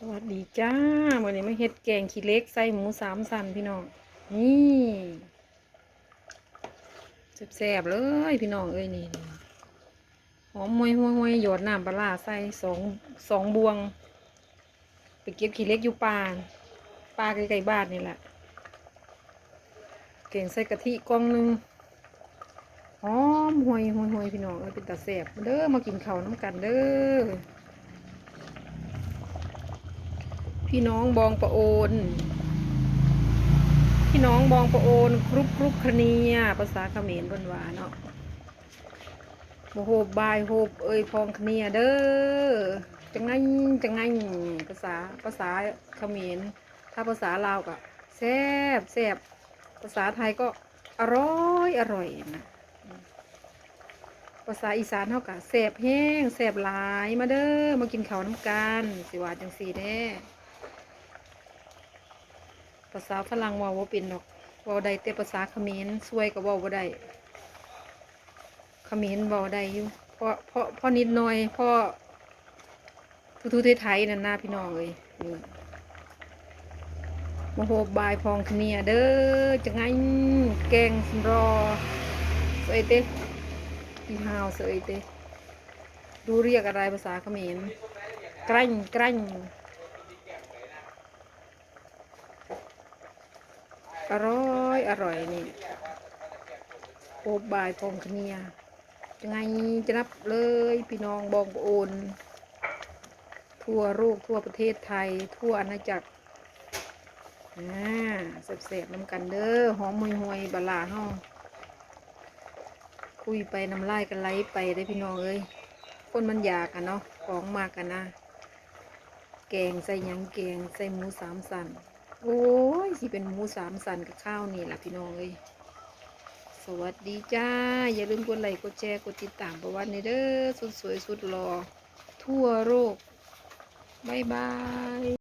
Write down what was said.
สวัสดีจ้าวันนี้มาเฮ็ดแกงขี้เล็กใส่หมูสามสันพี่น้อง นี่แซ่บๆเลยพี่น้องเอ้ยนี่หอมห่วยหวยหวยหยดน้ำปลาใส่สองสองบวง ไปเก็บขี้เล็กอยู่ป่าป่าใกล้ๆบ้านนี่แหละแกงใส่กะทิกล่องหนึงหอมหวยหวยหวยพี่น้องเอ้ยเป็นตาแซ่บเด้อมากินข้าวน้ำกันเด้อ พี่น้องบองประโอน พี่น้องบองประโอนครุบครุบคเนียภาษาเขมรบนวาเนาะโมโหบบายโหบเอ้ยพองคเนียเด้อจังไงจังไงภาษาภาษาเขมรถ้าภาษาลาวก็แซ่บแซ่บภาษาไทยก็อร่อยอร่อยนะภาษาอีสานเท่ากับแซ่บแห้งแซ่บหลายมาเด้อมากินข้าวน้ำกันสิว่าจังสีแน่าษาฝรั่งว่าว่าเป็นดอกว่าได้แต่ภาษาเขมรสวยก็เว่าบ่ได้เขมรเว้าได้อยู่เพราะเพราะเพราะนิดหน่อยเพราะทุทุไทยนั่นนะพี่น้องเอ้ยมโหบายพองคเนียเด้อจังไงแกงสรอเสยเต้อีฮาวเสยเต้ดูเรียกอะไรภาษาเขมรกรันกรัน อร่อยอร่อยนี่โอบบายพองคเนียยังไงจะนับเลยพี่น้องบองโอน ทั่วโลกทั่วประเทศไทย ทั่วอาณาจักรอ่าแสบๆน้ำกันเด้อหอมมวยหวยๆบลาห้องคุยไปน้ำลายกันไหลไปได้พี่น้องเอ้ยคนมันอยากอะเนาะของมากกันนะ แกงใส่ยังแกงใส่หมูสามสัน โอ้ยสิเป็นหมูสามสันกับข้าวนี่แหละพี่น้องเอ้ยสวัสดีจ้า อย่าลืมกดไลค์กดแชร์กดติดตามประวัติในเด้อสุดสวยสุดหล่อทั่วโลกบายบาย